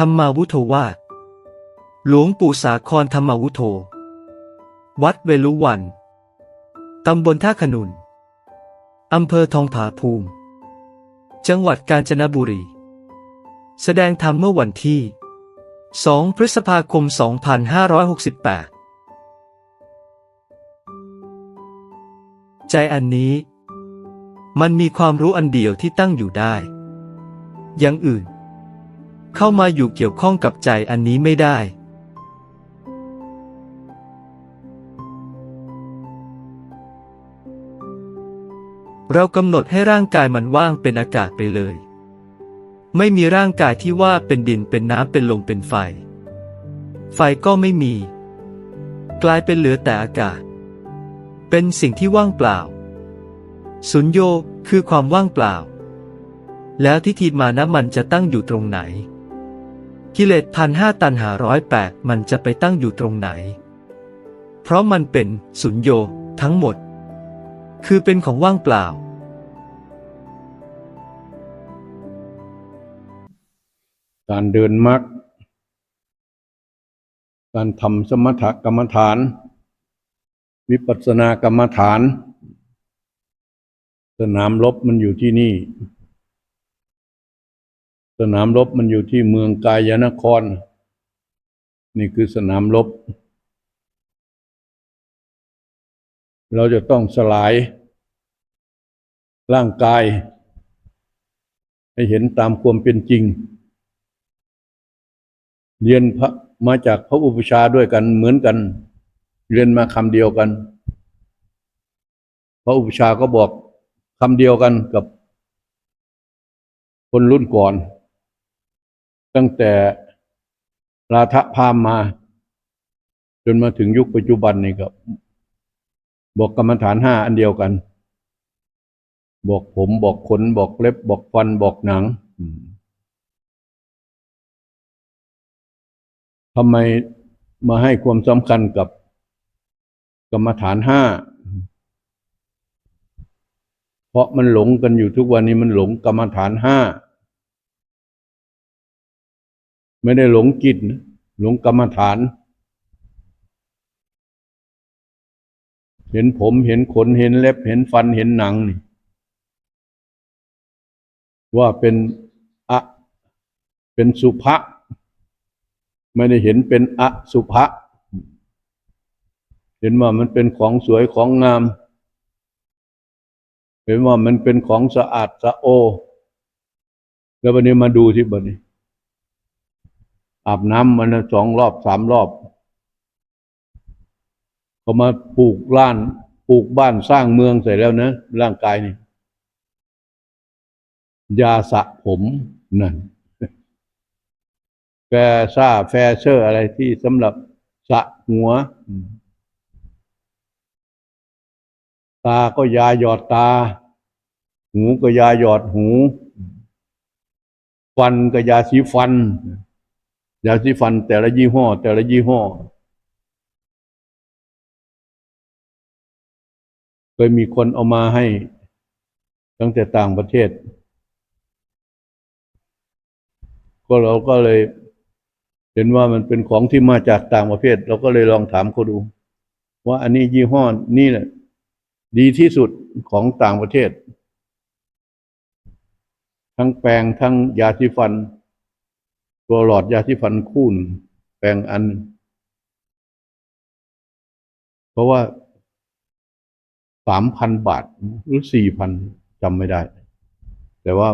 ธรรมาวุโธวาหลวงปู่สาครธรรมาวุโธ วัดเวลุวัน ตำบลท่าขนุน อำเภอทองผาภูมิ จังหวัดกาญจนบุรี แสดงธรรมเมื่อวันที่ 2 พฤษภาคม 2568 ใจอันนี้ มันมีความรู้อันเดียวที่ตั้งอยู่ได้ อย่างอื่น เข้ามาอยู่เกี่ยวข้องกับใจอันนี้ไม่ได้ เรากำหนดให้ร่างกายมันว่างเป็นอากาศไปเลย ไม่มีร่างกายที่ว่าเป็นดินเป็นน้ำเป็นลมเป็นไฟ ไฟก็ไม่มี กลายเป็นเหลือแต่อากาศ เป็นสิ่งที่ว่างเปล่า สุญโยคือความว่างเปล่าแล้วทิฏฐิมานะมันจะตั้งอยู่ตรงไหน กิเลสพันห้าตันหาร้อยแปดมันจะไปตั้งอยู่ตรงไหน เพราะมันเป็นสุญโยทั้งหมด คือเป็นของว่างเปล่า การเดินมรรคการทำสมถกรรมฐาน วิปัสสนากรรมฐาน สนามรบมันอยู่ที่นี่ สนามรบมันอยู่ที่เมืองกายนคร นี่คือสนามรบ เราจะต้องสลาย ร่างกาย ให้เห็นตามความเป็นจริง เรียนพระมาจากพระอุปชาด้วยกันเหมือนกัน เรียนมาคำเดียวกัน พระอุปชาก็บอกคำเดียวกันกับคนรุ่นก่อน ตั้งแต่ราธพามมา จนมาถึงยุคปัจจุบันนี่ก็บอกกรรมฐานห้าอันเดียวกัน บอกผมบอกขนบอกเล็บ บอกฟันบอกหนังทำไมมาให้ความสำคัญกับกรรมฐานห้า เพราะมันหลงกันอยู่ทุกวันนี้มันหลงกรรมฐานห้า ไม่ได้หลงจิตนะหลงกรรมฐาน เห็นผมเห็นขนเห็นเล็บเห็นฟันเห็นหนังนี่ว่าเป็นอะเป็นสุภะไม่ได้เห็นเป็นอะสุภะเห็นว่ามันเป็นของสวยของงาม เห็นว่ามันเป็นของสะอาดสะโอ แล้ววันนี้มาดูที่บันนี้ อาบน้ำมันสองรอบสามรอบเขามาปลูกล้านปลูกบ้านสร้างเมืองเสร็จแล้วนะ ร่างกายนี่ยาสระผมนั่นแฟซ่าแฟเชอร์อะไรที่สำหรับสระหัว ตาก็ยาหยอดตา หูก็ยาหยอดหู ฟันก็ยาสีฟัน ยาสีฟันแต่ละยี่ห้อ แต่ละยี่ห้อ เคยมีคนเอามาให้ ตั้งแต่ต่างประเทศ ก็เราก็เลยเห็นว่ามันเป็นของที่มาจากต่างประเทศ เราก็เลยลองถามเขาดู ว่าอันนี้ยี่ห้อนี่แหละดีที่สุดของต่างประเทศ ทั้งแปรงทั้งยาสีฟัน ตัวหลอดยาสีฟันคู่หนึ่งแปรงอัน เพราะว่าสามพันบาทหรือสี่พันจำไม่ได้ แต่ว่า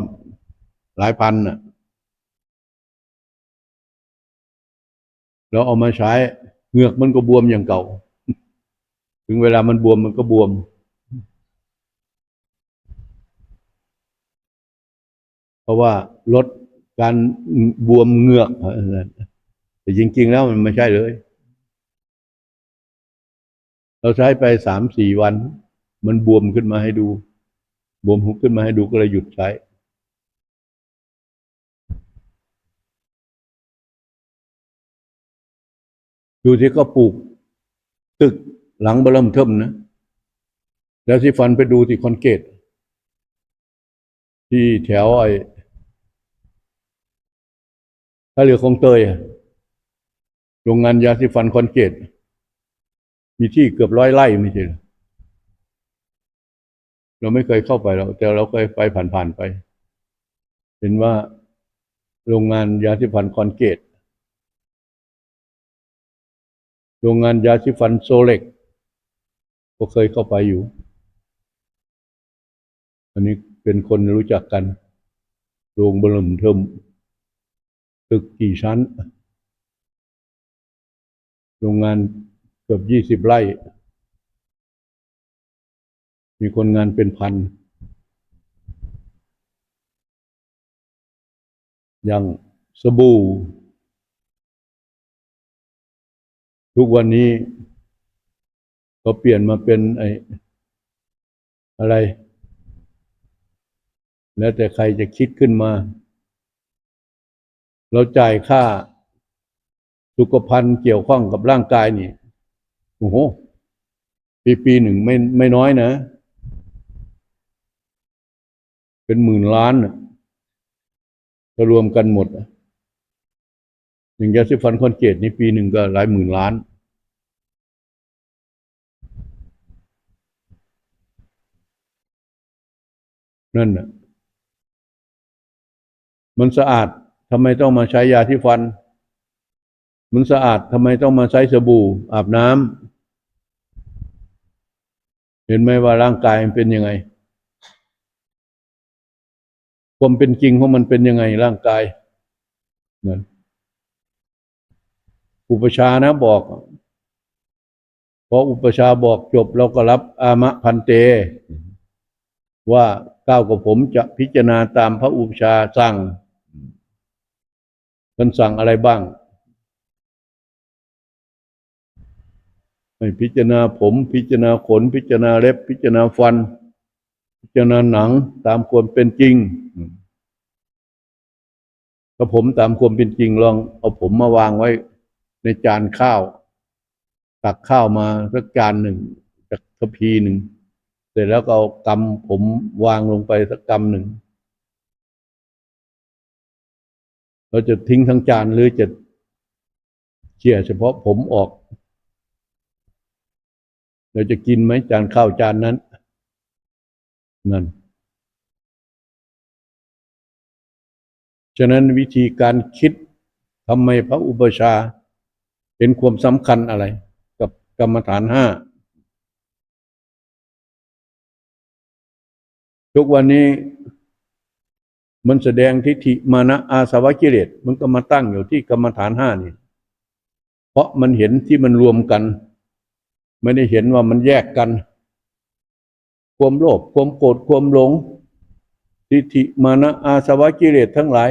หลายพันน่ะแล้วเอามาใช้เหงือกมันก็บวมอย่างเก่า ถึงเวลามันบวมมันก็บวม เพราะว่าลด การบวมเหงือกแต่จริง ๆ แล้วมันไม่ใช่เลย เราใช้ไปสามสี่วัน มันบวมขึ้นมาให้ดู บวมขึ้นมาให้ดูก็เลยหยุดใช้ดูที่ก็ปลูก ตึกหลังบลเริ่มเทิมนะ แล้วที่ฟันไปดูที่คอนเกตที่แถวไอ ถ้าเรือคลองเตยโรงงานยาสีฟันคอนเกตมีที่เกือบร้อยไร่ไม่ใช่เราไม่เคยเข้าไปเราแต่เราเคยไปผ่านๆไป เห็นว่าโรงงานยาสีฟันคอนเกตโรงงานยาสีฟันโซเล็กก็เคยเข้าไปอยู่ อันนี้เป็นคนรู้จักกัน โรงบลมเทิม ตึกกี่ชั้น โรงงานเกือบยี่สิบไร่ มีคนงานเป็นพัน อย่างสบู่ ทุกวันนี้ ก็เปลี่ยนมาเป็นไออะไร แล้วแต่ใครจะคิดขึ้นมา เราจ่ายค่าสุขภัณฑ์เกี่ยวข้องกับร่างกายนี่โอ้โหปีปีหนึ่งไม่ไม่น้อยนะ เป็นหมื่นล้านน่ะถ้ารวมกันหมดอะอย่างยาสีฟันคอนเกตนี่ปีหนึ่งก็หลายหมื่นล้าน นั่นน่ะมันสะอาด ทำไมต้องมาใช้ยาที่ฟัน มันสะอาดทำไมต้องมาใช้สบู่อาบน้ำเห็นไหมว่าร่างกายมันเป็นยังไง ความเป็นจริงของมันเป็นยังไงร่างกายนั่นอุปชานะบอกพออุปชาบอกจบเราก็รับอามะพันเต ว่าก้าวกับผมจะพิจารณาตามพระอุปชาสั่ง ท่านสั่งอะไรบ้าง ให้พิจารณาผม พิจารณาขน พิจารณาเล็บ พิจารณาฟัน พิจารณาหนังตามความเป็นจริงถ้าผมตามความเป็นจริงลองเอาผมมาวางไว้ ในจานข้าว ตักข้าวมาสักจานหนึ่งจากทพีหนึ่งเสร็จแล้วก็เอากำผมวางลงไปสักกำหนึ่ง เราจะทิ้งทั้งจานหรือจะเขี่ยเฉพาะผมออก เราจะกินไหมจานข้าวจานนั้น นั่น ฉะนั้นวิธีการคิดทำไมพระอุปชาเห็นความสำคัญอะไร กับกรรมฐานห้าทุกวันนี้ มันแสดงทิฏฐิมานะอาสวะกิเลสมันก็มาตั้งอยู่ที่กรรมฐานห้านี่ เพราะมันเห็นที่มันรวมกัน ไม่ได้เห็นว่ามันแยกกัน ความโลภความโกรธความหลง ทิฏฐิมานะอาสวะกิเลสทั้งหลาย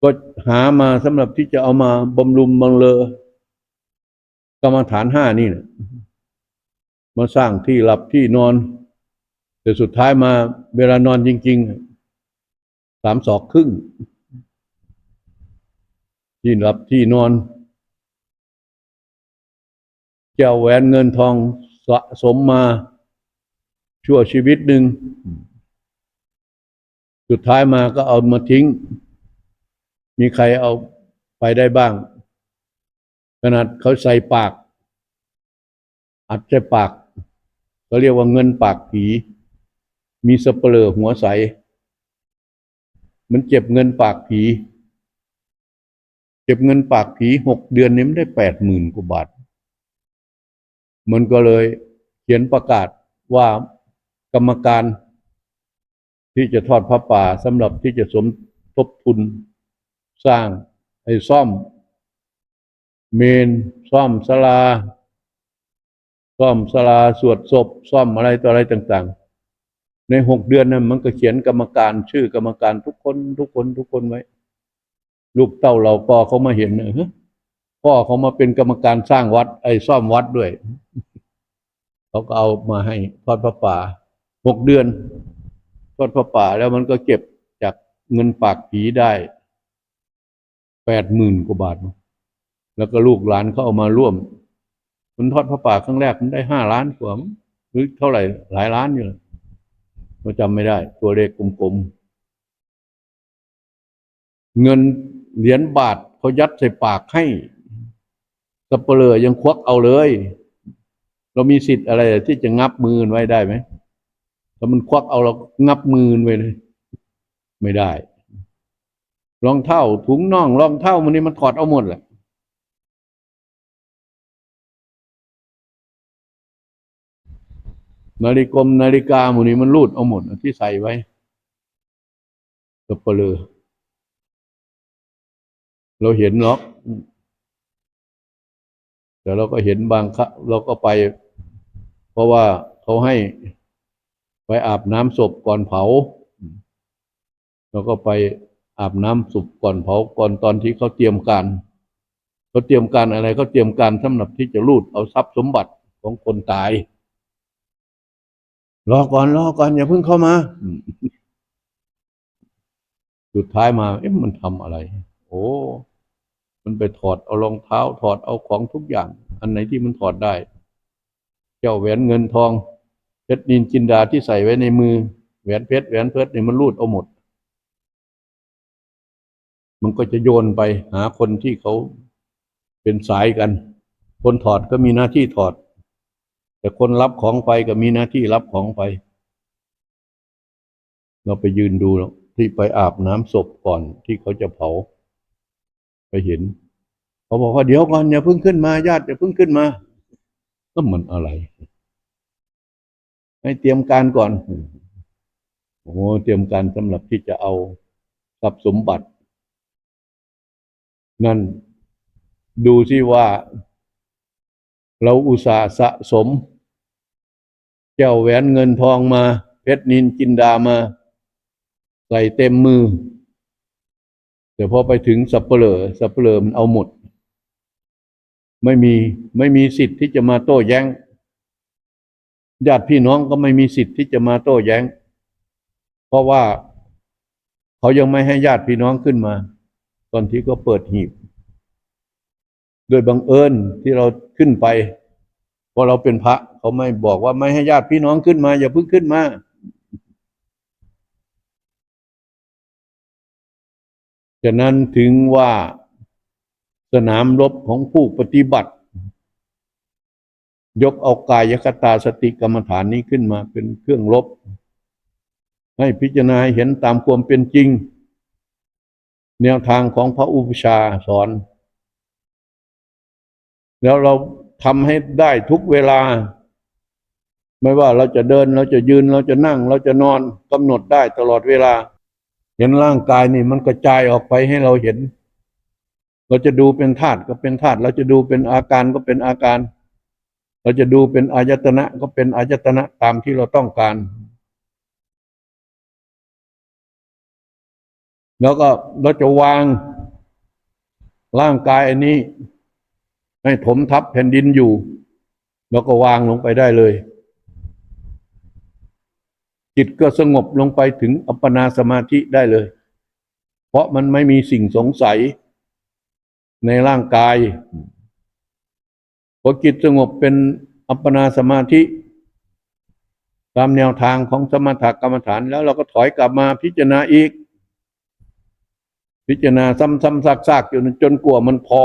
ก็หามาสำหรับที่จะเอามาบำรุงบังเลอกรรมฐานห้านี่นะมาสร้างที่หลับที่นอน แต่สุดท้ายมาเวลานอนจริง ๆ สามศอกครึ่ง ที่หลับที่นอนแก้วแหวนเงินทองสะสมมา ชั่วชีวิตหนึ่ง สุดท้ายมาก็เอามาทิ้ง มีใครเอาไปได้บ้าง ขนาดเขาใส่ปาก อัดใส่ปากเขาเรียกว่าเงินปากผี มีสเปลอหัวใส มันเจ็บเงินปากผีเก็บเงินปากผีหกเดือนนี้มันได้แปดหมื่นกว่าบาท มันก็เลยเขียนประกาศว่ากรรมการที่จะทอดพระป่าสำหรับที่จะสมทบทุนสร้างไอ้ซ่อม เมนซ่อมศาลา ซ่อมศาลาสวดศพ ซ่อมอะไรต่ออะไรต่าง ๆ ในหกเดือนนั้นมันก็เขียนกรรมการชื่อกรรมการทุกคนทุกคนทุกคนไว้ ลูกเต้าเราพ่อเขามาเห็นเนอะพ่อเขามาเป็นกรรมการสร้างวัด ไอ้ซ่อมวัดด้วยเขาก็เอามาให้ทอดพระป่าหกเดือนทอดพระป่าแล้วมันก็เก็บจากเงินปากผีได้แปดหมื่นกว่าบาท แล้วก็ลูกหลานเขาเอามาร่วมมันทอดพระป่าครั้งแรกมันได้ห้าล้านกว่าหรือเท่าไหร่หลายล้านอยู่เราจำไม่ได้ ตัวเลขกลมๆ เงินเหรียญบาทเขายัดใส่ปากให้สับเปลือยังควักเอาเลย เรามีสิทธิ์อะไรที่จะงับมือไว้ได้ไหมถ้ามันควักเอาเรางับมือไว้เลย ไม่ได้รองเท้าถุงน่องรองเท้ามันนี่มันถอดเอาหมดแหละ นาฬิกมนาฬิกาหมูนี้มันรูดเอาหมดที่ใส่ไว้สับเปลือเราเห็นหรอกแต่เราก็เห็นบางครั้งเราก็ไป เพราะว่าเขาให้ไปอาบน้ำศพก่อนเผาเราก็ไปอาบน้ำศพก่อนเผาก่อนตอนที่เขาเตรียมการเขาเตรียมการอะไรเขาเตรียมการสำหรับที่จะรูดเอาทรัพย์สมบัติของคนตาย รอก่อนรอก่อนอย่าเพิ่งเข้ามา สุดท้ายมา เอ๊ะมันทำอะไร โอ้ มันไปถอดเอารองเท้า ถอดเอาของทุกอย่าง อันไหนที่มันถอดได้ เจ้าแหวนเงินทองเพชรนินจินดาที่ใส่ไว้ในมือ แหวนเพชรแหวนเพชรเนี่ยมันรูดเอาหมด มันก็จะโยนไปหาคนที่เขาเป็นสายกัน คนถอดก็มีหน้าที่ถอด แต่คนรับของไปก็มีหน้าที่รับของไป เราไปยืนดูแล้วที่ไปอาบน้ำศพก่อนที่เขาจะเผา ไปเห็น เขาบอกว่าเดี๋ยวก่อนอย่าเพิ่งขึ้นมาญาติอย่าเพิ่งขึ้นมา ก็มันอะไร ให้เตรียมการก่อนโอ้เตรียมการสำหรับที่จะเอาทรัพย์สมบัติ นั่นดูสิว่า เราอุตส่าห์สะสมแก้วแหวนเงินทองมา เพชรนินจินดามา ใส่เต็มมือ แต่พอไปถึงสับเปลอสับเปลอมันเอาหมด ไม่มีไม่มีสิทธิ์ที่จะมาโต้แย้งญาติพี่น้องก็ไม่มีสิทธิ์ที่จะมาโต้แย้ง เพราะว่าเขายังไม่ให้ญาติพี่น้องขึ้นมา ตอนที่ก็เปิดหีบ โดยบังเอิญที่เราขึ้นไปเพราะเราเป็นพระเขาไม่บอกว่าไม่ให้ญาติพี่น้องขึ้นมา อย่าเพิ่งขึ้นมาฉะนั้นถึงว่าสนามรบของผู้ปฏิบัติ ยกเอากายคตาสติกรรมฐานนี้ขึ้นมาเป็นเครื่องรบ ให้พิจารณาเห็นตามความเป็นจริง แนวทางของพระอุปชาสอน แล้วเราทำให้ได้ทุกเวลา ไม่ว่าเราจะเดินเราจะยืนเราจะนั่ง เราจะนอนกำหนดได้ตลอดเวลา เห็นร่างกายนี่มันกระจายออกไปให้เราเห็น เราจะดูเป็นธาตุก็เป็นธาตุเราจะดูเป็นอาการก็เป็นอาการ เราจะดูเป็นอายตนะก็เป็นอายตนะตามที่เราต้องการ แล้วก็เราจะวางร่างกายอันนี้ ให้ถมทับแผ่นดินอยู่ แล้วก็วางลงไปได้เลย จิตก็สงบลงไปถึงอัปปนาสมาธิได้เลย เพราะมันไม่มีสิ่งสงสัยในร่างกายพอจิตสงบเป็นอัปปนาสมาธิ ตามแนวทางของสมถกรรมฐานแล้วเราก็ถอยกลับมาพิจารณาอีก พิจารณาซ้ำๆซากๆอยู่จนกลัวมันพอ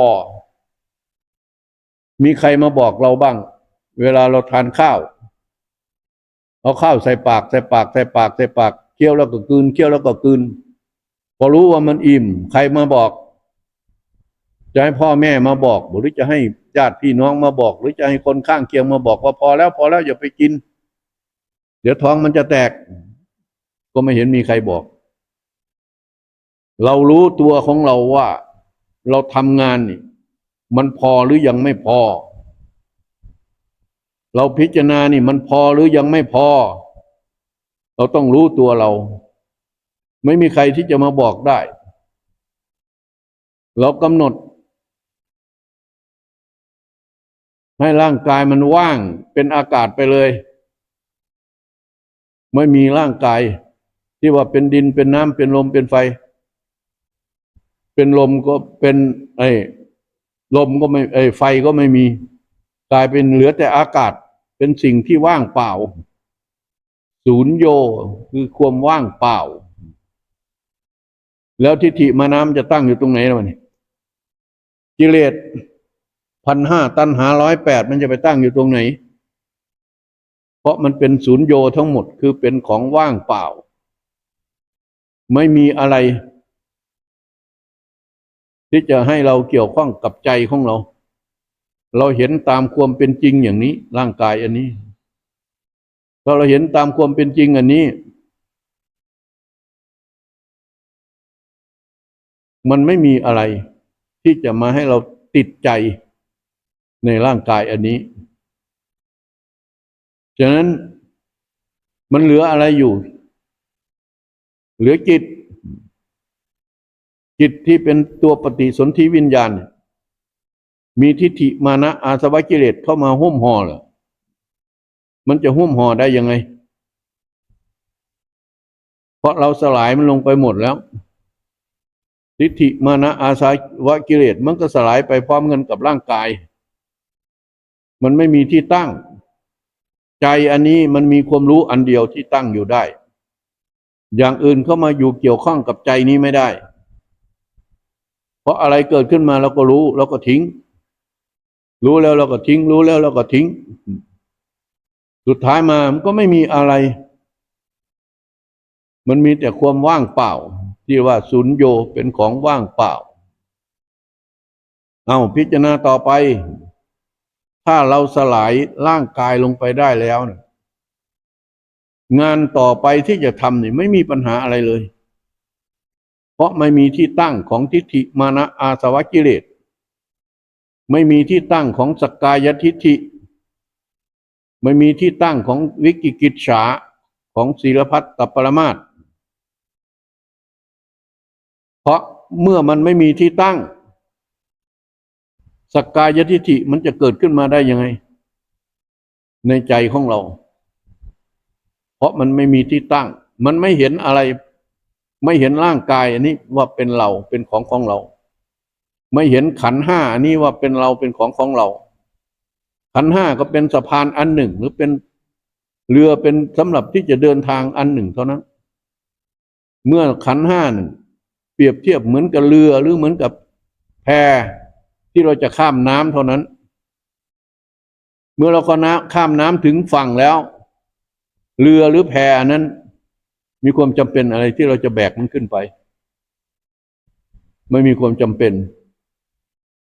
มีใครมาบอกเราบ้าง เวลาเราทานข้าว เอาข้าวใส่ปากใส่ปากใส่ปากใส่ปากเคี้ยวแล้วก็กืนเคี้ยวแล้วก็กืนพอรู้ว่ามันอิ่ม ใครมาบอก จะให้พ่อแม่มาบอกหรือจะให้ญาติพี่น้องมาบอก หรือจะให้คนข้างเคียงมาบอกว่าพอแล้วพอแล้วอย่าไปกิน เดี๋ยวท้องมันจะแตก ก็ไม่เห็นมีใครบอก เรารู้ตัวของเราว่า เราทำงานนี่ มันพอหรือยังไม่พอ เราพิจารณานี่มันพอหรือยังไม่พอ เราต้องรู้ตัวเรา ไม่มีใครที่จะมาบอกได้ เรากำหนด ให้ร่างกายมันว่างเป็นอากาศไปเลย ไม่มีร่างกาย ที่ว่าเป็นดินเป็นน้ำเป็นลมเป็นไฟ เป็นลมก็เป็นไอ ลมก็ไม่ไอ้ไฟก็ไม่มี กลายเป็นเหลือแต่อากาศเป็นสิ่งที่ว่างเปล่า ศูนย์โยคือความว่างเปล่า แล้วทิฏฐิมาน้ำจะตั้งอยู่ตรงไหนล่ะวะเนี่ยกิเลสพันห้าตันหาร้อยแปดมันจะไปตั้งอยู่ตรงไหน เพราะมันเป็นศูนย์โยทั้งหมดคือเป็นของว่างเปล่า ไม่มีอะไร ที่จะให้เราเกี่ยวข้องกับใจของเรา เราเห็นตามความเป็นจริงอย่างนี้ ร่างกายอันนี้ถ้าเราเห็นตามความเป็นจริงอันนี้ มันไม่มีอะไรที่จะมาให้เราติดใจในร่างกายอันนี้ฉะนั้นมันเหลืออะไรอยู่ เหลือจิต จิตที่เป็นตัวปฏิสนธิวิญญาณ มีทิฏฐิมานะอาสวะกิเลสเข้ามาหุ้มห่อเหรอมันจะหุ้มห่อได้ยังไง เพราะเราสลายมันลงไปหมดแล้ว ทิฏฐิมานะอาสวะกิเลสมันก็สลายไปพร้อมกันกับร่างกาย มันไม่มีที่ตั้ง ใจอันนี้มันมีความรู้อันเดียวที่ตั้งอยู่ได้ อย่างอื่นเข้ามาอยู่เกี่ยวข้องกับใจนี้ไม่ได้ ราะอะไรเกิดขึ้นมาเราก็รู้เราก็ทิ้ง รู้แล้วเราก็ทิ้ง รู้แล้วเราก็ทิ้ง สุดท้ายมามันก็ไม่มีอะไร มันมีแต่ความว่างเปล่า ที่ว่าศูนย์โยเป็นของว่างเปล่า เอาพิจารณาต่อไป ถ้าเราสลายร่างกายลงไปได้แล้วนี่ยงานต่อไปที่จะทำนี่ไม่มีปัญหาอะไรเลย เพราะไม่มีที่ตั้งของทิฏฐิมานะอาสวะกิเลส ไม่มีที่ตั้งของสกกายทิฏฐิ ไม่มีที่ตั้งของวิกิกิจฉาของศีลพัตตปรมาตถ์เพราะเมื่อมันไม่มีที่ตั้งสกกายทิฏฐิมันจะเกิดขึ้นมาได้ยังไง ในใจของเรา เพราะมันไม่มีที่ตั้ง มันไม่เห็นอะไร ไม่เห็นร่างกายอันนี้ว่าเป็นเราเป็นของของเรา ไม่เห็นขันห้าอันนี้ว่าเป็นเราเป็นของของเรา ขันห้าก็เป็นสะพานอันหนึ่ง หรือเป็นเรือเป็นสำหรับที่จะเดินทางอันหนึ่งเท่านั้น เมื่อขันห้าหนึ่งเปรียบเทียบเหมือนกับเรือหรือเหมือนกับแพที่เราจะข้ามน้ำเท่านั้น เมื่อเราก็น้ำข้ามน้ำถึงฝั่งแล้ว เรือหรือแพนั้น มีความจำเป็นอะไรที่เราจะแบกมันขึ้นไป ไม่มีความจำเป็น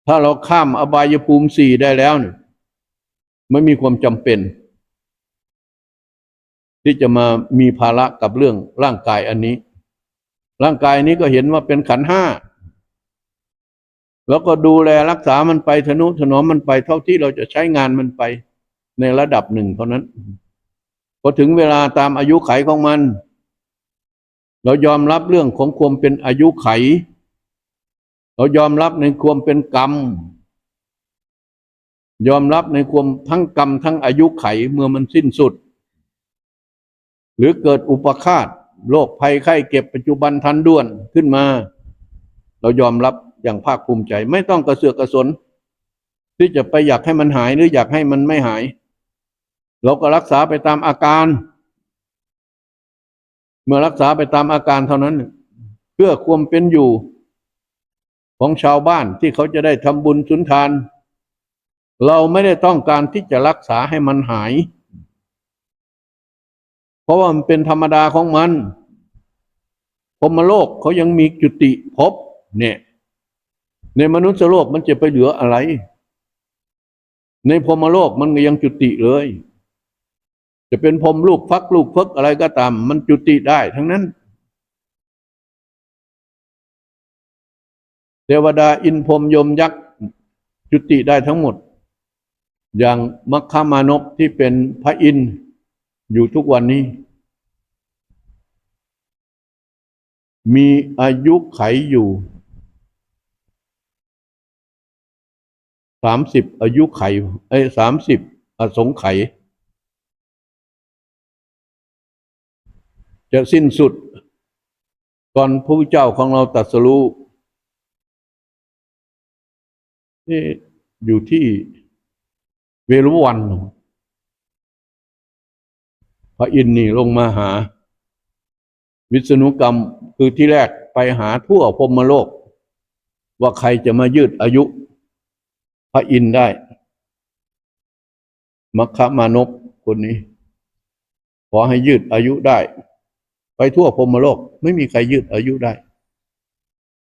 ถ้าเราข้ามอบายภูมิสี่ได้แล้วเนี่ยไม่มีความจำเป็น ที่จะมามีภาระกับเรื่องร่างกายอันนี้ ร่างกายนี้ก็เห็นว่าเป็นขันห้าแล้วก็ดูแลรักษามันไปทนุถนอมมันไปเท่าที่เราจะใช้งานมันไปในระดับหนึ่งเท่านั้นพอถึงเวลาตามอายุไขของมัน เรายอมรับเรื่องของความเป็นอายุไข เรายอมรับในความเป็นกรรม ยอมรับในความทั้งกรรมทั้งอายุไขเมื่อมันสิ้นสุด หรือเกิดอุปคาตโรคภัยไข้เก็บปัจจุบันทันด่วนขึ้นมา เรายอมรับอย่างภาคภูมิใจ ไม่ต้องกระเสือกกระสน ที่จะไปอยากให้มันหายหรืออยากให้มันไม่หาย เราก็รักษาไปตามอาการ มื่อรักษาไปตามอาการเท่านั้น เพื่อความเป็นอยู่ ของชาวบ้านที่เขาจะได้ทำบุญสุนทาน เราไม่ได้ต้องการที่จะรักษาให้มันหาย เพราะว่ามันเป็นธรรมดาของมันพมโลกเขายังมีจุติภพเนี่ย ในมนุษย์โลกมันจะไปเหลืออะไร ในพมโลกมันก็ยังจุติเลย จะเป็นพรมลูกฟักลูกฟักอะไรก็ตาม มันจุติได้ทั้งนั้น เทวดาอินพรมยมยักษ์จุติได้ทั้งหมด อย่างมัคคามานพที่เป็นพระอินทร์อยู่ทุกวันนี้ มีอายุไขอยู่สามสิบอายุไขเอ้สามสิบอสงไขย จะสิ้นสุด ก่อนพระพุทธเจ้าของเราตรัสรู้นี่อยู่ที่เวรุวัน พระอินทร์นี่ลงมาหา วิษณุกรรมคือที่แรกไปหาทั่วพรมโลก ว่าใครจะมายืดอายุ พระอินทร์ได้ มัคคะมานพคนนี้ ขอให้ยืดอายุได้ ไปทั่วพรมโลก ไม่มีใครยืดอายุได้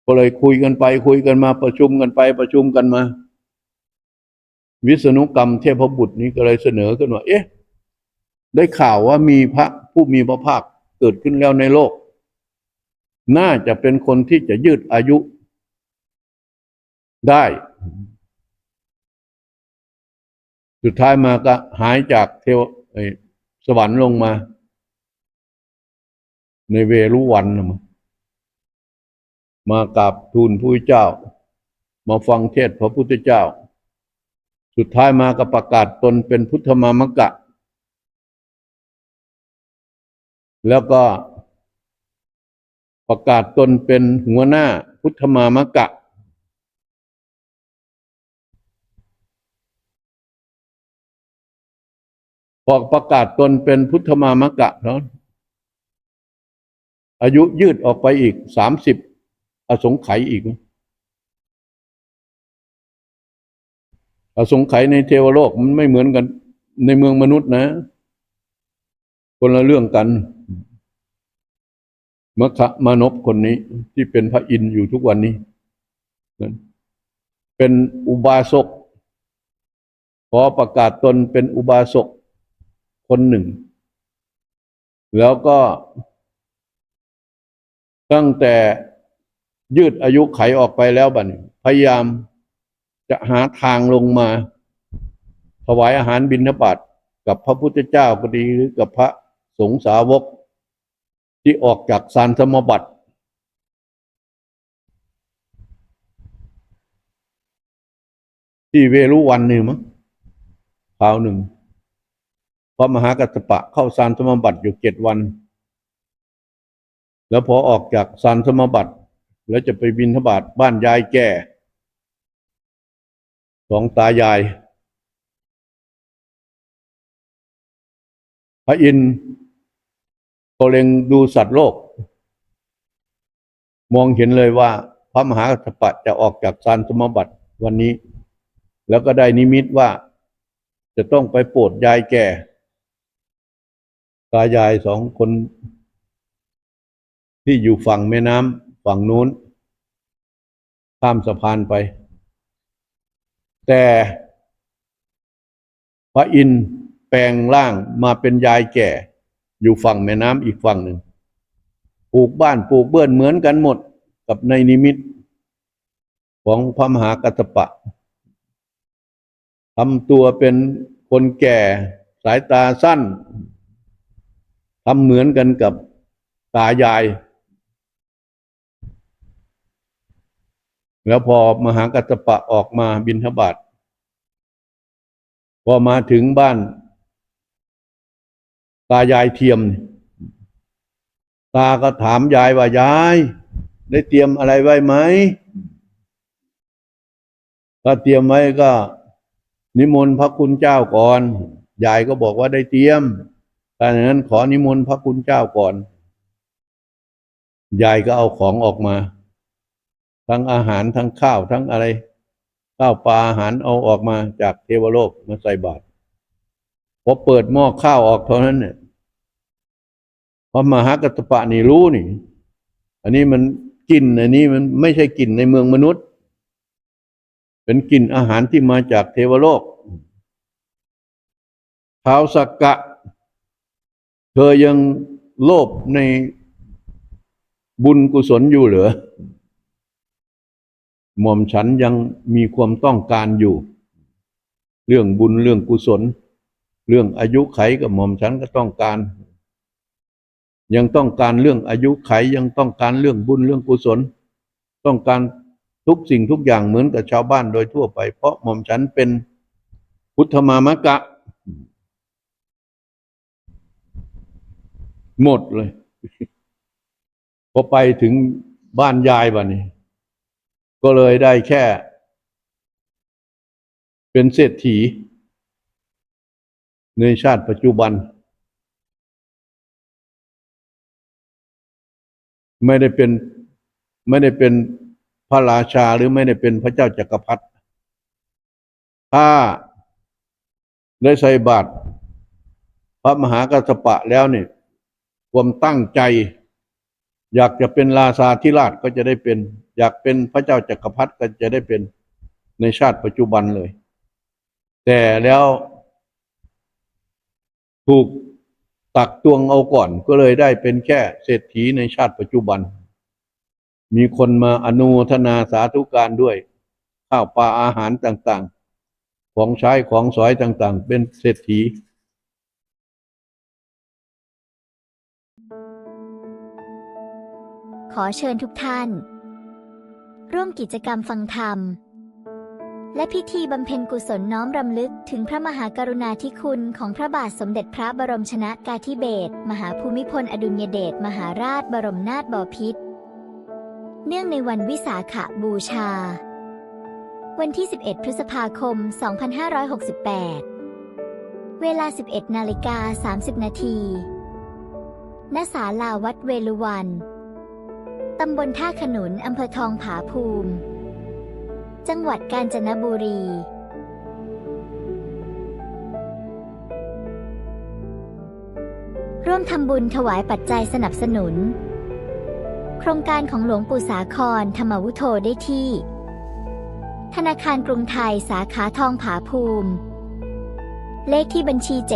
ก็เลยคุยกันไปคุยกันมาประชุมกันไปประชุมกันมา วิษณุกรรมเทพบุตรนี้ก็เลยเสนอขึ้นว่า เอ๊ะ ได้ข่าวว่ามีพระผู้มีพระภาคเกิดขึ้นแล้วในโลก น่าจะเป็นคนที่จะยืดอายุได้ สุดท้ายมาก็หายจากเทวสวรรค์ลงมา ในเวรุวันนะมั้งมากราบทูลผู้เจ้า มาฟังเทศพระพุทธเจ้า สุดท้ายมาก็ประกาศตนเป็นพุทธมามกะ แล้วก็ประกาศตนเป็นหัวหน้าพุทธมามกะ พอประกาศตนเป็นพุทธมามกะเนาะ อายุยืดออกไปอีกสามสิบอสงไขยอีก อสงไขยในเทวโลกมันไม่เหมือนกัน ในเมืองมนุษย์นะ คนละเรื่องกันมคะมานพคนนี้ที่เป็นพระอินทร์อยู่ทุกวันนี้นเป็นอุบาสกขอประกาศตนเป็นอุบาสกคนหนึ่ง แล้วก็ ตั้งแต่ยืดอายุไขออกไปแล้วบัดนี้พยายามจะหาทางลงมา ถวายอาหารบิณฑบาตกับพระพุทธเจ้าก็ดีหรือกับพระสงฆ์สาวก ที่ออกจากสารสมบัติที่เวรุวันนี่มั้งคราวหนึ่งพระมหากัสสปะเข้าสารสมบัติอยู่เจ็ดวัน แล้วพอออกจากสารสมบัติ แล้วจะไปบินทบาทบ้านยายแก่สองตายาย พระอินทร์ก็เล็งดูสัตว์โลก มองเห็นเลยว่า พระมหากัสสปะจะออกจากสารสมบัติวันนี้ แล้วก็ได้นิมิตว่า จะต้องไปโปรดยายแก่ ตายายสองคน ที่อยู่ฝั่งแม่น้ำฝั่งนู้น ข้ามสะพานไป แต่พระอินทร์แปลงร่างมาเป็นยายแก่ อยู่ฝั่งแม่น้ำอีกฝั่งหนึ่งปลูกบ้านปลูกเบื้อนเหมือนกันหมดกับในนิมิต ของพระมหากัสปะทำตัวเป็นคนแก่สายตาสั้นทำเหมือนกันกับตายาย แล้วพอมหากัสปะออกมาบินทบาทพอมาถึงบ้าน ตายายเทียม ตาก็ถามยายว่ายาย ได้เตรียมอะไรไว้ไหมถ้าเตรียมไว้ก็ นิมนต์พระคุณเจ้าก่อน ยายก็บอกว่าได้เตรียมถ้าอย่างนั้นขอนิมนต์พระคุณเจ้าก่อน ยายก็เอาของออกมา ทั้งอาหารทั้งข้าวทั้งอะไร ข้าวปลาอาหารเอาออกมาจากเทวโลกมาใส่บาตรพอเปิดหม้อข้าวออกเท่านั้นเนี่ยพระมหากัสสปะนี่รู้นี่ อันนี้มันกลิ่นอันนี้มันไม่ใช่กลิ่นในเมืองมนุษย์ เป็นกลิ่นอาหารที่มาจากเทวโลกท้าวสักกะ เธอยังโลภในบุญกุศลอยู่เหรือ หม่อมฉันยังมีความต้องการอยู่ เรื่องบุญเรื่องกุศล เรื่องอายุไขกับหม่อมฉันก็ต้องการ ยังต้องการเรื่องอายุไขยังต้องการเรื่องบุญเรื่องกุศล ต้องการทุกสิ่งทุกอย่างเหมือนกับชาวบ้านโดยทั่วไป เพราะหม่อมฉันเป็นพุทธมามกะ หมดเลย พอไปถึงบ้านยายบ้านนี้ ก็เลยได้แค่ เป็นเศรษฐี ในชาติปัจจุบัน ไม่ได้เป็นไม่ได้เป็นพระราชาหรือไม่ได้เป็นพระเจ้าจักรพรรดิถ้าได้ใส่บาตรพระมหากัสสปะแล้วเนี่ยความตั้งใจ อยากจะเป็นราชาธิราชก็จะได้เป็น อยากเป็นพระเจ้าจักรพรรดิก็จะได้เป็นในชาติปัจจุบันเลย แต่แล้วถูกตักตวงเอาก่อนก็เลยได้เป็นแค่เศรษฐีในชาติปัจจุบัน มีคนมาอนุทนาสาธุการด้วย ข้าวปลาอาหารต่างๆ ของใช้ของสอยต่างๆ เป็นเศรษฐีขอเชิญทุกท่าน ร่วมกิจกรรมฟังธรรม และพิธีบำเพ็ญกุศลน้อมรำลึกถึงพระมหากรุณาธิคุณของพระบาทสมเด็จพระบรมชนากาธิเบศรมหาภูมิพลอดุลยเดชมหาราชบรมนาถบพิตรเนื่องในวันวิสาขบูชา วันที่ 11 พฤษภาคม 2568 เวลา 11 นาฬิกา 30 นาทีณศาลาวัดเวลุวัน ตำบลท่าขนุน อำเภอทองผาภูมิ จังหวัดกาญจนบุรี ร่วมทำบุญถวายปัจจัยสนับสนุน โครงการของหลวงปู่สาคร ธรรมวุโธได้ที่ ธนาคารกรุงไทยสาขาทองผาภูมิ เลขที่บัญชี 718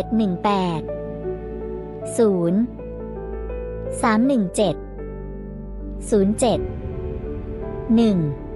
0 317 07 1